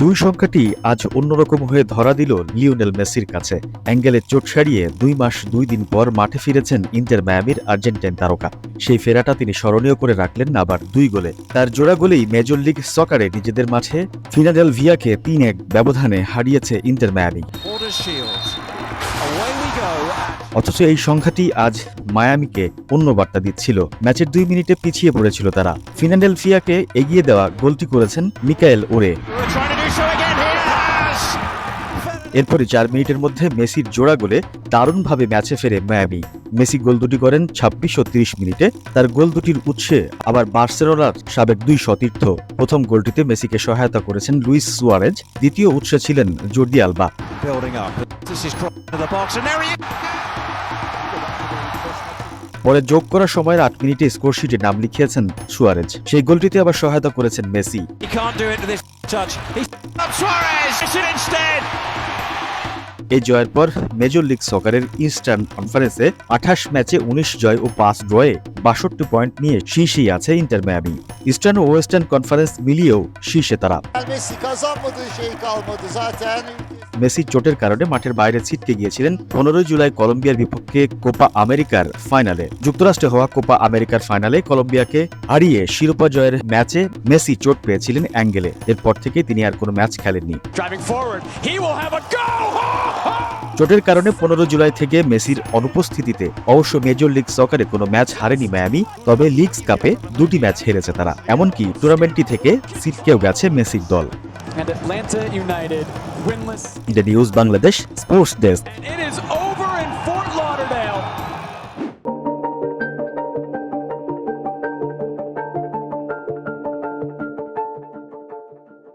দুই সংখ্যাটি আজ অন্যরকম হয়ে ধরা দিল লিওনেল মেসির কাছে। অ্যাঙ্গেলের চোট সারিয়ে দুই মাস দুই দিন পর মাঠে ফিরেছেন ইন্টার মায়ামির আর্জেন্টাইন তারকা। সেই ফেরাটা তিনি স্মরণীয় করে রাখলেন আবার দুই গোলে। তার জোড়া গোলেই মেজর লিগ সকারে নিজেদের মাঠে ফিনাডেল ভিয়াকে তিন এক ব্যবধানে হারিয়েছে ইন্টার মায়ামি. অথচ এই সংখ্যাটি আজ মায়ামিকে অন্য বার্তা দিচ্ছিল। ম্যাচের দুই মিনিটে পিছিয়ে পড়েছিল তারা। ফিনাডেলফিয়াকে এগিয়ে দেওয়া গোলটি করেছেন মিকায়েল ওরে। এরপরে চার মিনিটের মধ্যে মেসির জোড়া গোলে দারুণভাবে ম্যাচে ফেরে মায়ামি। মেসি গোল দুটি করেন ছাব্বিশ ও তিরিশ মিনিটে। তার গোল দুটির উৎসে আবার বার্সেলোনার সাবেক দুই সতীর্থ। প্রথম গোলটিতে মেসিকে সহায়তা করেছেন লুইস সুয়ারেজ। দ্বিতীয় উৎসে ছিলেন জর্দি আলবা. পরে যোগ করার সময়ের আট মিনিটে স্কোরশিটে নাম লিখিয়েছেন সুয়ারেজ। সেই গোলটিতে আবার সহায়তা করেছেন মেসি। এই জয়ের পর মেজর লিগ সকারের ইস্টার্ন কনফারেন্সে আঠাশ ম্যাচে উনিশ জয় ও পাঁচ ড্রয়ে বাষট্টি পয়েন্ট নিয়ে শীর্ষেই আছে ইন্টার মায়ামি। ইস্টার্ন ও ওয়েস্টার্ন কনফারেন্স মিলিয়েও şişe তারা. মেসি চোটের কারণে মাঠের বাইরে ছিটকে গিয়েছিলেন পনেরোই জুলাই কলম্বিয়ার বিপক্ষে কোপা আমেরিকার ফাইনালে। যুক্তরাষ্ট্রে হওয়া কোপা আমেরিকার ফাইনালে কলম্বিয়াকে হারিয়ে শিরোপা জয়ের ম্যাচে মেসি চোট পেয়েছিলেন অ্যাঙ্গেলে। এরপর থেকে তিনি আর কোনো ম্যাচ খেলেননি। চোটের কারণে পনেরো জুলাই থেকে মেসির অনুপস্থিতিতে অবশ্য মেজর লিগ সকারে কোনো ম্যাচ হারেনি মায়ামি তবে লিগস কাপে দুটি ম্যাচ হেরেছে তারা। এমনকি টুর্নামেন্টটি থেকে সিটকেও গেছে মেসির দল. The news Bangladesh sports desk.